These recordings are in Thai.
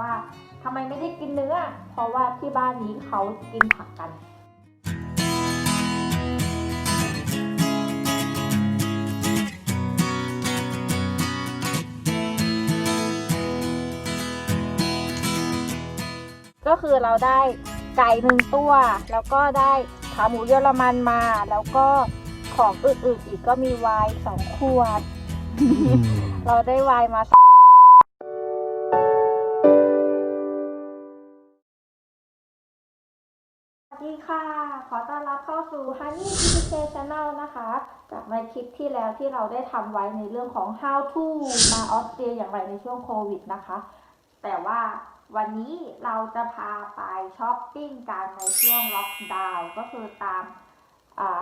ว่าทำไมไม่ได้กินเนื้อ เพราะว่าที่บ้านนี้เขากินผักกัน ก็คือเราได้ไก่หนึ่งตัว แล้วก็ได้ขาหมูเยอรมันมา แล้วก็ของอื่นๆอีกก็มีไวน์สองขวด เราได้ไวน์มา ค่ะ ขอต้อนรับเข้าสู่ Honey PK Channel นะคะ จากในคลิปที่แล้วที่เราได้ทำไว้ในเรื่องของ how to มาออสเตรียอย่างไรในช่วงโควิดนะคะ แต่ว่าวันนี้เราจะพาไปช้อปปิ้งกันในช่วงล็อกดาวน์ก็คือตาม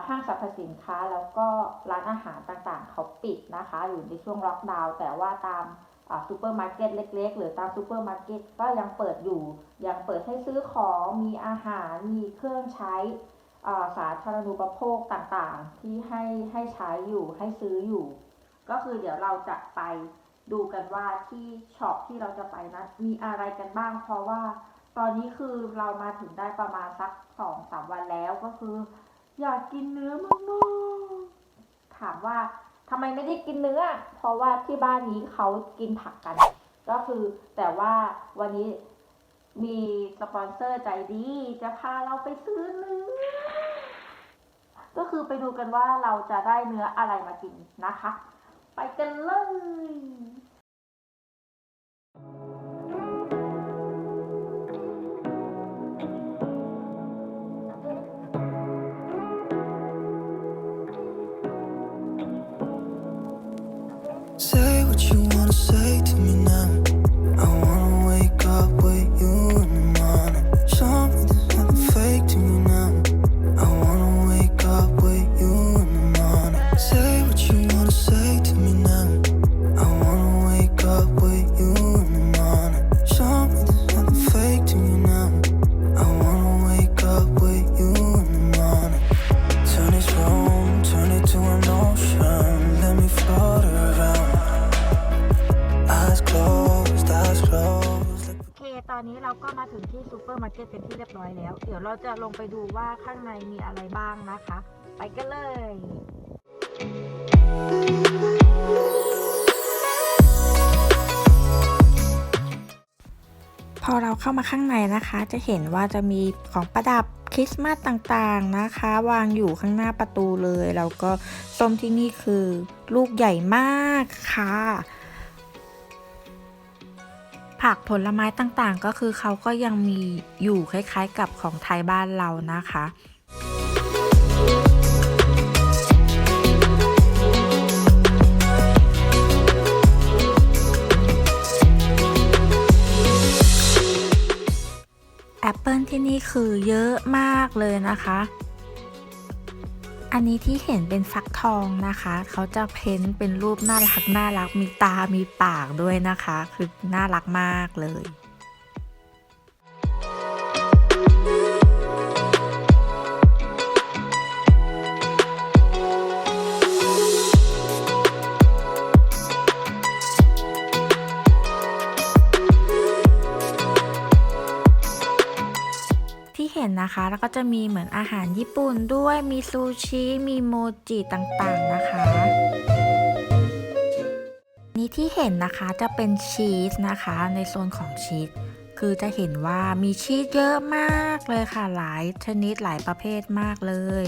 ห้างสรรพสินค้าแล้วก็ร้านอาหารต่างๆ เขาปิดนะคะ อยู่ในช่วงล็อกดาวน์แต่ว่าตาม ซูเปอร์มาร์เก็ตเล็ก ๆ หรือตามซูเปอร์มาร์เก็ตก็ยังเปิดอยู่ ยังเปิดให้ซื้อของมีอาหารมีเครื่องใช้อ่าสาธารณูปโภคต่างๆ ที่ให้ให้ใช้อยู่ให้ซื้ออยู่ ก็คือเดี๋ยวเราจะไปดูกันว่าที่ช็อปที่เราจะไปนะมีอะไรกันบ้าง เพราะว่าตอนนี้คือเรามาถึงได้ประมาณสักสองสามวันแล้วก็คือ อยากกินเนื้อมากๆถามว่า ทำไมไม่ได้กินเนื้อ เพราะว่าที่บ้านนี้เขากินผักกัน ก็คือแต่ว่าวันนี้มีสปอนเซอร์ใจดี จะพาเราไปซื้อเนื้อ ก็คือไปดูกันว่าเราจะได้เนื้ออะไรมากินนะคะ ไปกันเลย So ซูเปอร์มาร์เก็ตเป็นที่เรียบร้อยแล้ว เดี๋ยวเราจะลงไปดูว่าข้างในมีอะไรบ้างนะคะ ไปกันเลยพอเราเข้ามาข้างในนะคะ จะเห็นว่าจะมีของประดับคริสต์มาสต่างๆนะคะ วางอยู่ข้างหน้าประตูเลย แล้วก็ส้มที่นี่คือลูกใหญ่มากค่ะ ผักผลไม้ต่างๆ ก็คือเขาก็ยังมีอยู่คล้ายๆกับของไทยบ้านเรานะคะแอปเปิลที่นี่คือเยอะมากเลยนะคะ อันนี้ที่เห็นเป็นฟักทองนะคะ เขาจะเพ้นท์เป็นรูปน่ารักน่ารักมีตามีปากด้วยนะคะ คือน่ารักมากเลย นะคะ แล้วก็จะมีเหมือนอาหารญี่ปุ่นด้วยมีซูชิ มีโมจิต่างๆนะคะนี่ที่เห็นนะคะจะเป็นชีสนะคะในโซนของชีสคือจะเห็นว่ามีชีสเยอะมากเลยค่ะหลายชนิดหลายประเภทมากเลย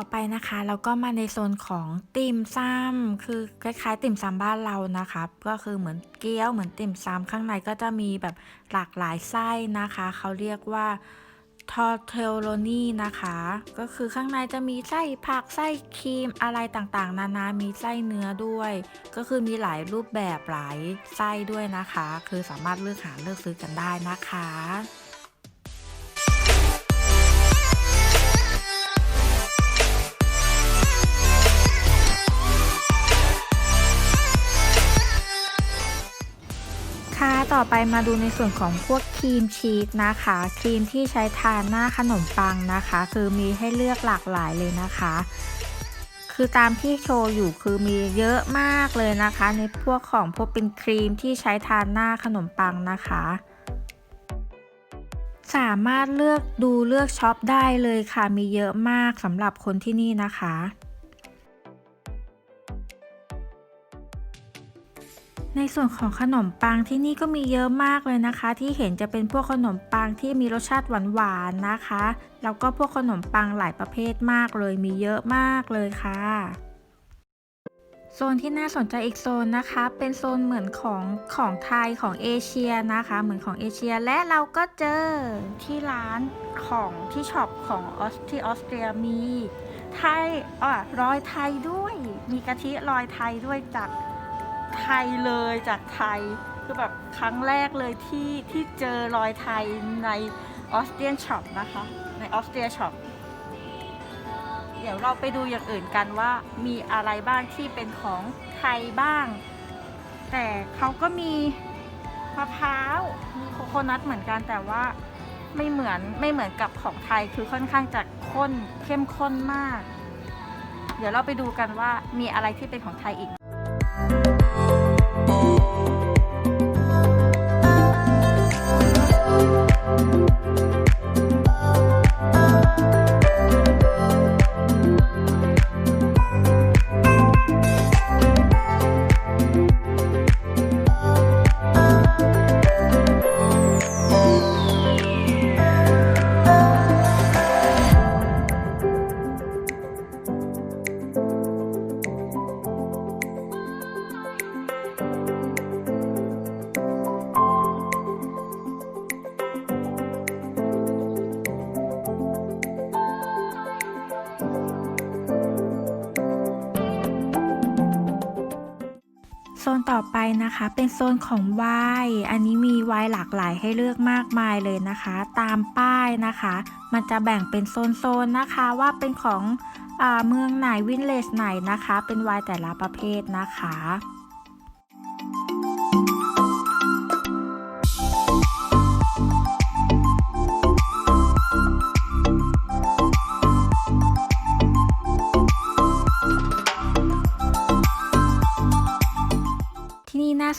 อไปนะคะเราก็มาในโซนของติ่มซำคือคล้ายๆ ติ่มซำบ้านเรานะคะก็คือเหมือนเกี๊ยวเหมือนติ่มซำข้างในก็จะมีแบบหลากหลายไส้นะคะ เขาเรียกว่าทอเทลโลนีนะคะ ก็คือข้างในจะมีไส้ผักไส้ครีมอะไรต่างๆ นานา มีไส้เนื้อด้วย ก็คือมีหลายรูปแบบหลายไส้ด้วยนะคะ คือสามารถเลือกหาเลือกซื้อกันได้นะคะ อไปมาดูในส่วนของพวกครีมชีสนะคะ ครีมที่ใช้ทานหน้าขนมปังนะคะ คือมีให้เลือกหลากหลายเลยนะคะ คือตามที่โชว์อยู่คือมีเยอะมากเลยนะคะ ในพวกของพวกเป็นครีมที่ใช้ทานหน้าขนมปังนะคะ สามารถเลือกดูเลือกช็อปได้เลยค่ะ มีเยอะมากสำหรับคนที่นี่นะคะ ในส่วนของขนมปังที่นี่ก็มีเยอะมากเลยนะคะ ที่เห็นจะเป็นพวกขนมปังที่มีรสชาติหวานๆนะคะ แล้วก็พวกขนมปังหลายประเภทมากเลยมีเยอะมากเลยค่ะโซนที่น่าสนใจอีกโซนนะคะ เป็นโซนเหมือนของของไทยของเอเชียนะคะ เหมือนของเอเชียและเราก็เจอที่ร้านของที่ช็อปของออสที่ออสเตรียมีไทยอะรอยไทยด้วย มีกะทิรอยไทยด้วยจาก ไทยเลยจากไทยคือแบบครั้งแรกเลยที่ที่เจอรอยไทยในออสเตรียนช็อปนะคะในออสเตรียช็อปเดี๋ยวเราไปดูอย่างอื่นกันว่ามีอะไรบ้างที่เป็นของไทยบ้าง แต่เขาก็มีมะพร้าวมีโคโคนัทเหมือนกันแต่ว่าไม่เหมือนไม่เหมือนกับของไทยคือค่อนข้างจะข้นเข้มข้นมาก เดี๋ยวเราไปดูกันว่ามีอะไรที่เป็นของไทยอีก อไปนะคะเป็นโซนของวายอันนี้มีวายหลากหลายให้เลือกมากมายเลยนะคะ ตามป้ายนะคะ มันจะแบ่งเป็นโซนๆนนะคะว่าเป็นของอาเมืองไหนวินเลสไหนนะคะ เป็นวายแต่ละประเภทนะคะ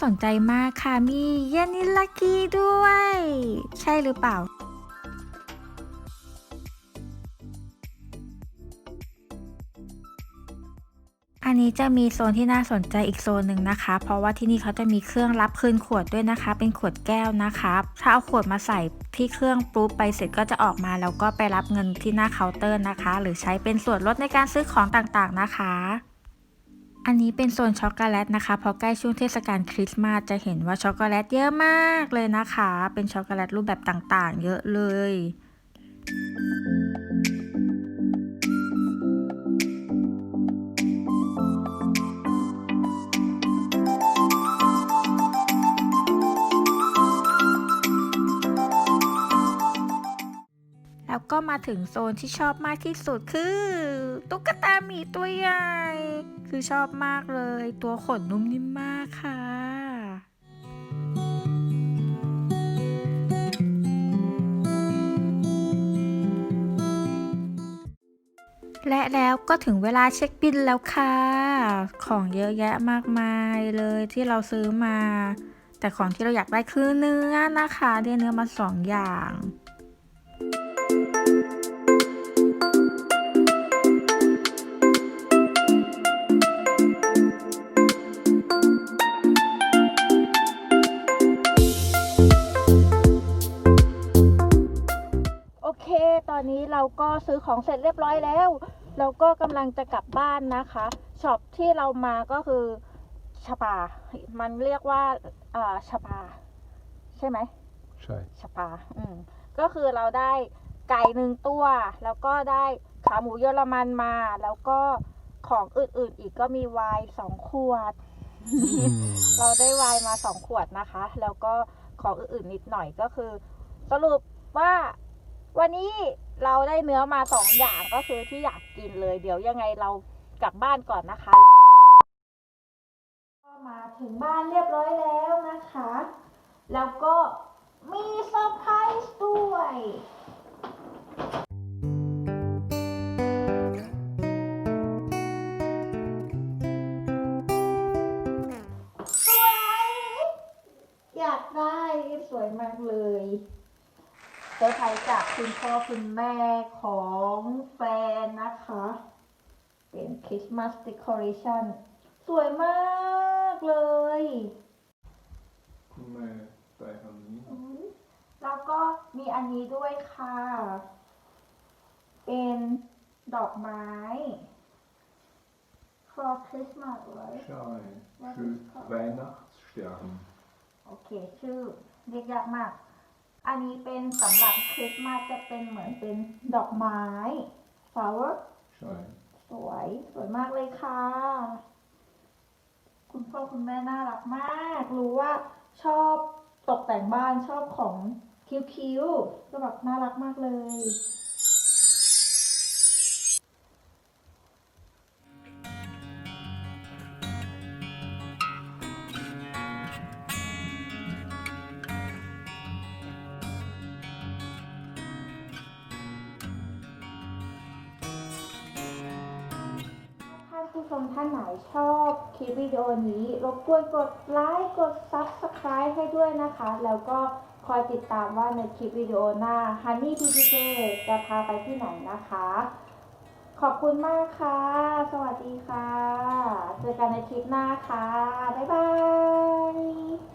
สนใจมากค่ะ มียานิลากีด้วย ใช่หรือเปล่าอันนี้จะมีโซนที่น่าสนใจอีกโซนหนึ่งนะคะ เพราะว่าที่นี่เขาจะมีเครื่องรับคืนขวดด้วยนะคะ เป็นขวดแก้วนะคะ ถ้าเอาขวดมาใส่ที่เครื่องปุ๊บไปเสร็จก็จะออกมาแล้วก็ไปรับเงินที่หน้าเคาน์เตอร์นะคะ หรือใช้เป็นส่วนลดในการซื้อของต่างๆนะคะ อันนี้เป็นโซนช็อกโกแลตนะคะเพราะใกล้ช่วงเทศกาลคริสต์มาสจะเห็นว่าช็อกโกแลตเยอะมากเลยนะคะ เป็นช็อกโกแลตรูปแบบต่างๆ เยอะเลย แล้วก็มาถึงโซนที่ชอบมากที่สุดคือ ตุ๊กตาหมีตัวใหญ่ คือชอบมากเลย ตัวขนนุ่มนิ่มมากค่ะและแล้วก็ถึงเวลาเช็คบินแล้วค่ะ ของเยอะแยะมากมายเลยที่เราซื้อมา แต่ของที่เราอยากได้คือเนื้อนะคะ ได้เนื้อมาสองอย่าง อนนี้เราก็ซื้อของเสร็จเรียบร้อยแล้ว เราก็กำลังจะกลับบ้านนะคะช็อปที่เรามาก็คือชปา มันเรียกว่าอ่าชปา ใช่ไหมใช่ ชปา อืมก็คือเราได้ไก่หนึ่งตัว แล้วก็ได้ขาหมูเยอรมันมา แล้วก็ของอื่นๆอีกก็มีไวน์สองขวด เราได้ไวน์มาสองขวดนะคะ แล้วก็ของอื่นๆนิดหน่อยก็คือ สรุปว่า วันนี้เราได้เนื้อมาสองอย่างก็คือที่อยากกินเลย เดี๋ยวยังไงเรากลับบ้านก่อนนะคะก็มาถึงบ้านเรียบร้อยแล้วนะคะ แล้วก็มีเซอร์ไพรส์ด้วยสวย อยากได้สวยมากเลย ซอร์ไพรส์จากคุณพ่อคุณแม่ของแฟนนะคะ เป็นคริสต์มาส d ด c o r a t i o n สวยมากเลย Kommer bij van niet. แล้วก็มีอันนี้ด้วยค่ะ เป็นดอกไม้ for Christmas ไว้ Schei. Was Für ist das? Weihnachtsstern. โอเค ชื่อเรียกยากมาก อันนี้เป็นสำหรับคริสต์มาสจะเป็นเหมือนเป็นดอกไม้ flower Schei. สวยสวยมากเลยค่ะ คุณพ่อคุณแม่น่ารักมาก รู้ว่าชอบตกแต่งบ้านชอบของคิ้วๆก็แบบน่ารักมากเลย มท่านไหนชอบคลิปวิดีโอนี้รบกวนกดไลค์กด Subscribe ให้ด้วยนะคะ แล้วก็คอยติดตามว่าในคลิปวิดีโอหน้า Honey PPK จะพาไปที่ไหนนะคะ ขอบคุณมากค่ะ สวัสดีค่ะ เจอกันในคลิปหน้าค่ะ บ๊ายบาย